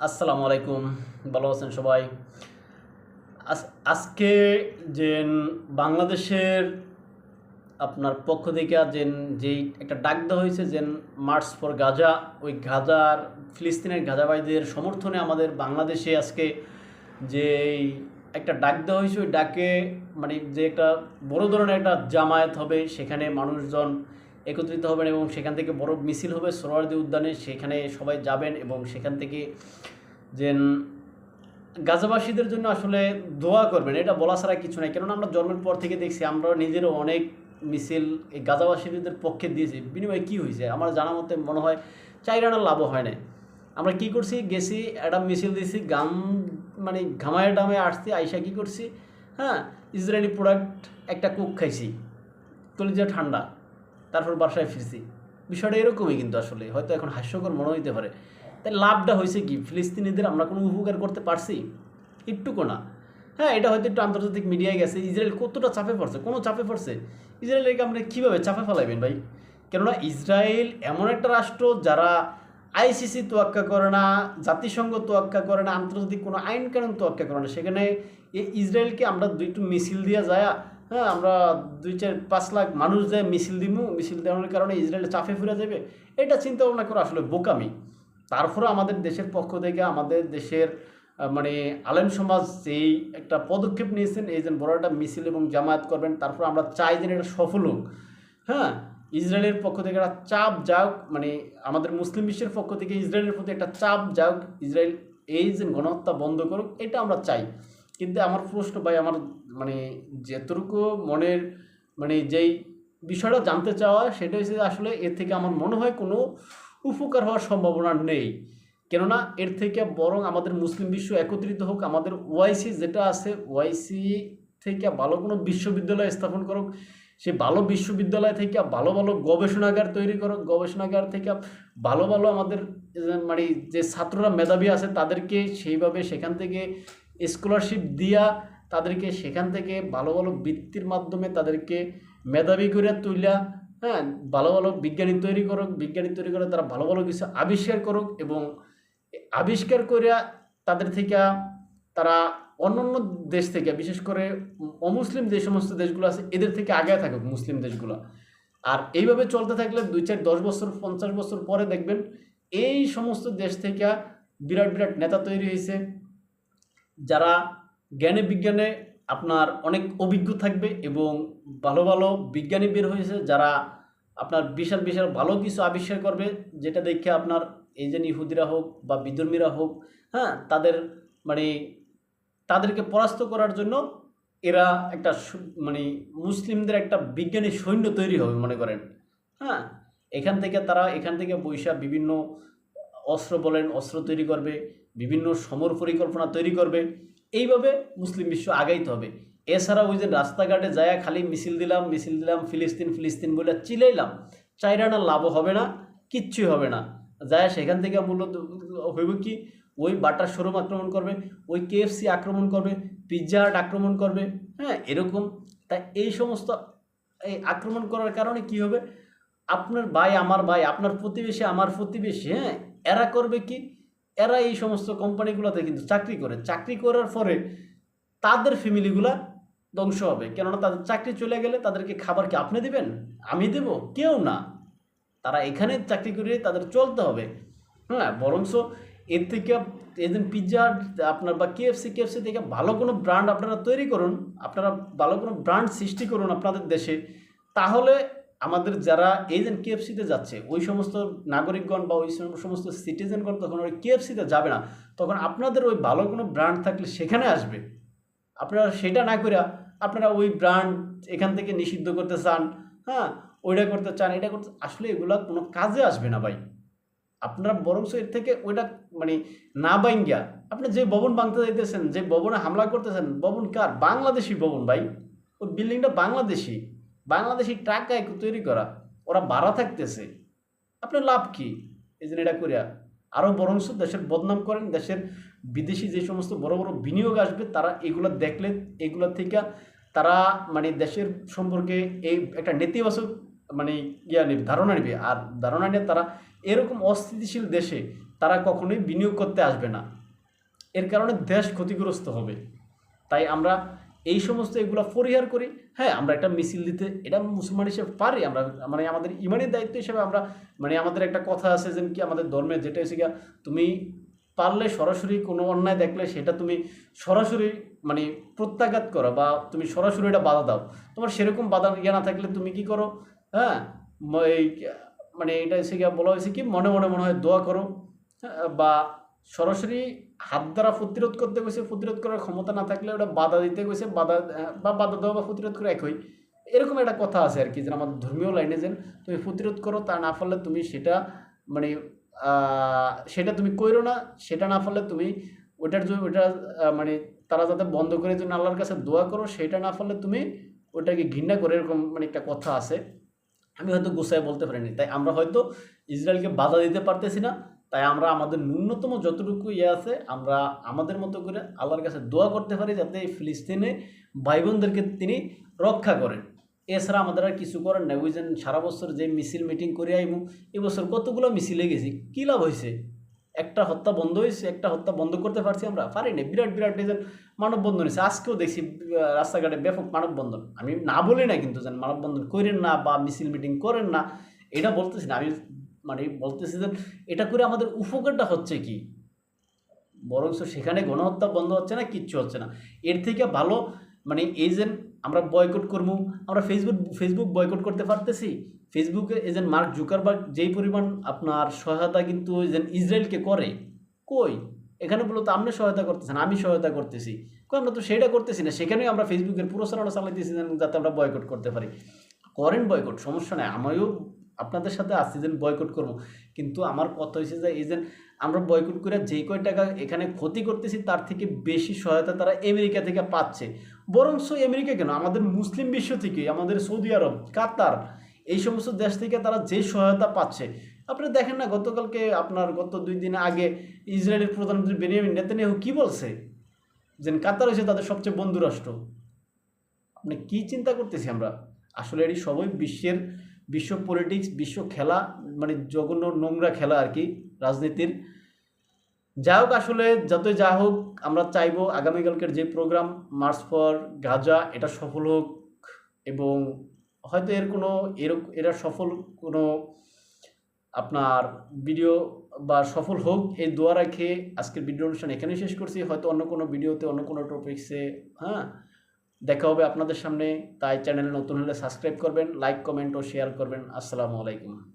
আসসালামু আলাইকুম, ভালো আছেন সবাই? আজ- আজকে যে বাংলাদেশের আপনার পক্ষ থেকে যে যেই একটা ডাক দেওয়া হয়েছে যে মার্চ ফর গাজা ওই গাজার, ফিলিস্তিনের গাজাবাইদের সমর্থনে আমাদের বাংলাদেশে আজকে যে একটা ডাক দেওয়া হয়েছে, ওই ডাকে মানে যে একটা বড় ধরনের একটা জামায়াত হবে, সেখানে মানুষজন একত্রিত হবেন এবং সেখান থেকে বড় মিছিল হবে সোহরাওয়ার্দী উদ্যানে। সেখানে সবাই যাবেন এবং সেখান থেকে যে গাজাবাসীদের জন্য আসলে দোয়া করবেন। এটা বলা ছাড়া কিছু নাই। কেননা আমরা জন্মের পর থেকে দেখছি, আমরা নিজেরও অনেক মিছিল এই গাজাবাসীদের পক্ষে দিয়েছি। বিনিময়ে কী হয়েছে? আমার জানা মতে মনে হয় চাই রানার লাভও হয় না আমরা কি করছি? গেছি, একটা মিছিল দিয়েছি গাম মানে ঘামায় ডামায় আসছি, আইসা কি করছি? হ্যাঁ ইসরায়েলি প্রোডাক্ট একটা কুক খাইছি। কলিজা ঠান্ডা। তারপর বাসায় ফিরছি। বিষয়টা এরকমই কিন্তু আসলে, হয়তো এখন হাস্যকর মনে হইতে পারে। তাই লাভটা হয়েছে কি, ফিলিস্তিনিদের আমরা কোনো উপকার করতে পারছি? একটুকু না। হ্যাঁ এটা হয়তো একটু আন্তর্জাতিক মিডিয়ায় গেছে, ইসরায়েল কতটা চাপে পড়ছে, কোনো চাপে পড়ছে? ইসরায়েলকে আপনি কীভাবে চাপে ফেলাইবেন ভাই? কেননা ইসরায়েল এমন একটা রাষ্ট্র যারা আইসিসি তোয়াক্কা করে না, জাতিসংঘ তোয়াক্কা করে না, আন্তর্জাতিক কোনো আইন কানুন তোয়াক্কা করে না। সেখানে ইসরায়েলকে আমরা দুইটু মিছিল দিয়া যায় হ্যাঁ আমরা দুই চার পাঁচ লাখ মানুষ যায় মিছিল দিমু, মিছিল দেওয়ার কারণে ইসরায়েলে চাপে ফিরে যাবে, এটা চিন্তা ভাবনা করে আসলে বোকামি। তারপরে আমাদের দেশের পক্ষ থেকে, আমাদের দেশের মানে আলেম সমাজ যেই একটা পদক্ষেপ নিয়েছেন, এই যে বড় একটা মিছিল এবং জামায়াত করবেন, তারপর আমরা চাই যেন এটা সফল হোক। হ্যাঁ ইসরায়েলের পক্ষ থেকে একটা চাপ যাওক মানে আমাদের মুসলিম বিশ্বের পক্ষ থেকে ইসরায়েলের প্রতি একটা চাপ যাওক ইসরায়েল এই যে গণহত্যা বন্ধ করুক, এটা আমরা চাই। কিন্তু আমার প্রশ্ন ভাই, আমার মানে যেতটুকু মনের মানে যেই বিষয়টা জানতে চাওয়া, সেটা হচ্ছে আসলে এর থেকে আমার মনে হয় কোনো উপকার হওয়ার সম্ভাবনা নেই। কেননা এর থেকে বরং আমাদের মুসলিম বিশ্ব একত্রিত হোক, আমাদের ওয়াইসি যেটা আছে, ওয়াইসি থেকে ভালো কোনো বিশ্ববিদ্যালয় স্থাপন করুক, সে ভালো বিশ্ববিদ্যালয় থেকে ভালো ভালো গবেষণাগার তৈরি করুক, গবেষণাগার থেকে ভালো ভালো আমাদের মানে যে ছাত্ররা, মেধাবী আছে, তাদেরকে সেইভাবে সেখান থেকে স্কলারশিপ দিয়া তাদেরকে সেখান থেকে ভালো ভালো বৃত্তির মাধ্যমে তাদেরকে মেধাবী করে তুলিয়া হ্যাঁ ভালো ভালো বিজ্ঞানী তৈরি করুক, বিজ্ঞানী তৈরি করে তারা ভালো ভালো কিছু আবিষ্কার করুক এবং আবিষ্কার করিয়া তাদের থেকে তারা অন্যান্য দেশ থেকে, বিশেষ করে অমুসলিম যে সমস্ত দেশগুলো আছে, এদের থেকে আগে থাকুক মুসলিম দেশগুলো। আর এইভাবে চলতে থাকলে দুই চার দশ বছর, পঞ্চাশ বছর পরে দেখবেন এই সমস্ত দেশ থেকে বিরাট বিরাট নেতা তৈরি হয়েছে যারা জ্ঞানে বিজ্ঞানে আপনার অনেক অভিজ্ঞ থাকবে এবং ভালো ভালো বিজ্ঞানী বের হয়েছে, যারা আপনার বিশাল বিশাল ভালো কিছু আবিষ্কার করবে, যেটা দেখে আপনার এই যে ইহুদিরা হোক বা বিধর্মীরা হোক হ্যাঁ তাদের মানে তাদেরকে পরাস্ত করার জন্য এরা একটা মানে মুসলিমদের একটা বিজ্ঞানী সৈন্য তৈরি হবে মনে করেন। হ্যাঁ এখান থেকে তারা, এখান থেকে বৈশা বিভিন্ন অস্ত্র বলেন, অস্ত্র তৈরি করবে বিভিন্ন সমর পরিকল্পনা তৈরি করবে। এইভাবে মুসলিম বিশ্ব আগাইতে হবে। এছাড়া ওই যে রাস্তাঘাটে যায় খালি মিছিল দিলাম মিছিল দিলাম, ফিলিস্তিন ফিলিস্তিন বলে চিলাইলাম চাইরানা লাভও হবে না, কিচ্ছুই হবে না। যায় সেখান থেকে মূলত হইব কি, ওই বাটার শোরুম আক্রমণ করবে, ওই কেএফসি আক্রমণ করবে পিৎজা হাট আক্রমণ করবে হ্যাঁ এরকম। তাই এই সমস্ত এই আক্রমণ করার কারণে কি হবে? আপনার ভাই, আমার ভাই, আপনার প্রতিবেশী, আমার প্রতিবেশী হ্যাঁ এরা করবে কি? এরা এই সমস্ত কোম্পানিগুলোতে কিন্তু চাকরি করে। চাকরি করার পরে তাদের ফ্যামিলিগুলা ধ্বংস হবে। কেননা তাদের চাকরি চলে গেলে তাদেরকে খাবার কি আপনি দিবেন? আমি দেব? কেউ না। তারা এখানে চাকরি করে তাদের চলতে হবে। হ্যাঁ বরঞ্চ এর থেকে এদিন পিৎজা আপনার বা কেএফসি কেএফসি থেকে ভালো কোনো ব্র্যান্ড আপনারা তৈরি করুন, আপনারা ভালো কোনো ব্র্যান্ড সৃষ্টি করুন আপনাদের দেশে, তাহলে আমাদের যারা যে কেএফসিতে যাচ্ছে, ওই সমস্ত নাগরিকগণ বা ওই সমস্ত সিটিজেনগণ তখন ওই কেএফসিতে যাবে না। তখন আপনাদের ওই ভালো কোনো ব্র্যান্ড থাকলে সেখানে আসবে। আপনারা সেটা না করে আপনারা ওই ব্র্যান্ড এখান থেকে নিষিদ্ধ করতে চান হ্যাঁ? ওইটা করতে চান, এটা করতে আসলে এগুলো কোনো কাজে আসবে না ভাই। আপনারা বরং এর থেকে ওইটা মানে না বাইঙ্গা। আপনি যে ভবন ভাঙতে যাইতেছেন, যে ভবনে হামলা করতেছেন, ভবন কার? বাংলাদেশি ভবন ভাই। ওই বিল্ডিংটা বাংলাদেশি। বাংলাদেশি টাকায় তৈরি করা, ওরা ভাড়া থাকতেছে। আপনার লাভ কি? এই জন্য এটা করিয়া আরও বরঞ্চ দেশের বদনাম করেন, দেশের বিদেশি যে সমস্ত বড় বড় বিনিয়োগ আসবে, তারা এগুলো দেখলে, এগুলো থেকে তারা মানে দেশের সম্পর্কে এই একটা নেতিবাচক মানে ইয়া নেবে, ধারণা নেবে। আর ধারণা নিয়ে তারা এরকম অস্থিতিশীল দেশে তারা কখনোই বিনিয়োগ করতে আসবে না। এর কারণে দেশ ক্ষতিগ্রস্ত হবে। তাই আমরা এই সমস্ত এগুলো পরিহার করি। হ্যাঁ আমরা একটা মিছিল দিতে এটা মুসলমান হিসেবে পারি। আমরা মানে আমাদের ইমানের দায়িত্ব হিসেবে আমরা মানে আমাদের একটা কথা আছে যে কি আমাদের ধর্মে যেটা হচ্ছে তুমি পারলে সরাসরি কোনো অন্যায় দেখলে সেটা তুমি সরাসরি মানে প্রত্যাঘাত করো বা তুমি সরাসরি এটা বাধা দাও। তোমার সেরকম বাধা ইয়ে না থাকলে তুমি কি করো? হ্যাঁ এই মানে এটা হচ্ছে গিয়া বলা হয়েছে কি মনে মনে মনে হয় দোয়া করো। হ্যাঁ, বা সরাসরি হাত দ্বারা প্রতিরোধ করতে গেছে, প্রতিরোধ করার ক্ষমতা না থাকলে ওটা বাধা দিতে গেছে, বাধা বা বাধা দেওয়া বা প্রতিরোধ করে একই। এরকম একটা কথা আছে আর কি যে আমাদের ধর্মীয় লাইনে যেন তুমি প্রতিরোধ করো তা না পারলে তুমি সেটা মানে সেটা তুমি কইরো না, সেটা না পারলে তুমি ওটার জন্য ওটা মানে তারা যাতে বন্ধ করে জন্য আল্লাহর কাছে দোয়া করো, সেটা না পারলে তুমি ওটাকে ঘৃণা করে এরকম মানে একটা কথা আছে। আমি হয়তো গুছায় বলতে পারিনি, তাই আমরা হয়তো ইসরায়েলকে বাধা দিতে পারতেছি না তাই আমরা আমাদের ন্যূনতম যতটুকু ইয়ে আছে, আমরা আমাদের মতো করে আল্লাহর কাছে দোয়া করতে পারি যাতে এই ফিলিস্তিনে ভাই বোনদেরকে তিনি রক্ষা করেন। এছাড়া আমাদের আর কিছু করার নেই। যে সারা বছর যে মিছিল মিটিং করে আইমু এবছর কতগুলো মিছিলে গেছি, কী লাভ হয়েছে একটা হত্যা বন্ধ হয়েছে একটা হত্যা বন্ধ করতে পারছি আমরা, পারি না বিরাট বিরাট এই যে মানববন্ধন হয়েছে আজকেও দেখছি রাস্তাঘাটে ব্যাপক মানববন্ধন। আমি না বলি না কিন্তু যেন মানববন্ধন করেন না বা মিছিল মিটিং করেন না, এটা বলতেছি না। আমি মানে বলতেছি যে এটা করে আমাদের উপকারটা হচ্ছে কি? বরঞ্চ সেখানে গণহত্যা বন্ধ হচ্ছে না, কিচ্ছু হচ্ছে না। এর থেকে ভালো মানে এই যে আমরা বয়কট করব, আমরা ফেসবুক ফেসবুক বয়কট করতে পারতেছি। ফেসবুকে যে মার্ক জুকারবার্গ যেই পরিমাণ আপনার সহায়তা কিন্তু যে ইসরায়েলকে করে, কই? এখানে বলতো আপনি সহায়তা করতেছেন, আমি সহায়তা করতেছি। কই, আমরা তো সেটা করতেছি না, সেখানেই আমরা ফেসবুকের প্রচারণা চালাইতেছি যাতে আমরা বয়কট করতে পারি। করেন বয়কট সমস্যা নেই। আমিও আপনাদের সাথে আসছি যেন বয়কট করব। কিন্তু আমার কথা হয়েছে যে এই যে আমরা বয়কট করে যেই কয় টাকা এখানে ক্ষতি করতেছি, তার থেকে বেশি সহায়তা তারা আমেরিকা থেকে পাচ্ছে। বরঞ্চ আমেরিকা কেন? আমাদের মুসলিম বিশ্ব থেকে, আমাদের সৌদি আরব, কাতার, এই সমস্ত দেশ থেকে তারা যে সহায়তা পাচ্ছে। আপনি দেখেন না, গতকালকে আপনার গত দুই দিন আগে ইসরায়েলের প্রধানমন্ত্রী বেনিয়ামিন নেতানিয়াহু কি বলছে? যে কাতার হয়েছে তাদের সবচেয়ে বন্ধু রাষ্ট্র। আপনি কি চিন্তা করতেছি আমরা? আসলে এটি সবই বিশ্বের বিশ্ব পলিটিক্স বিশ্ব খেলা মানে জঘন্য নোংরা খেলা আর কি, রাজনীতির। যাই হোক আসলে যতই যা হোক, আমরা চাইব আগামীকালকের যে প্রোগ্রাম মার্চ ফর গাজা এটা সফল হোক এবং হয়তো এর কোনো এরক, এরা সফল কোনো আপনার ভিডিও বা সফল হোক, এই দোয়া রেখে আজকের ভিডিও অনুষ্ঠান এখানেই শেষ করছি। হয়তো অন্য কোনো ভিডিওতে অন্য কোনো টপিক্সে হ্যাঁ? দেখা হবে আপনাদের সামনে। তাই চ্যানেল নতুন হলে সাবস্ক্রাইব করবেন, লাইক, কমেন্ট ও শেয়ার করবেন। আসসালামু আলাইকুম।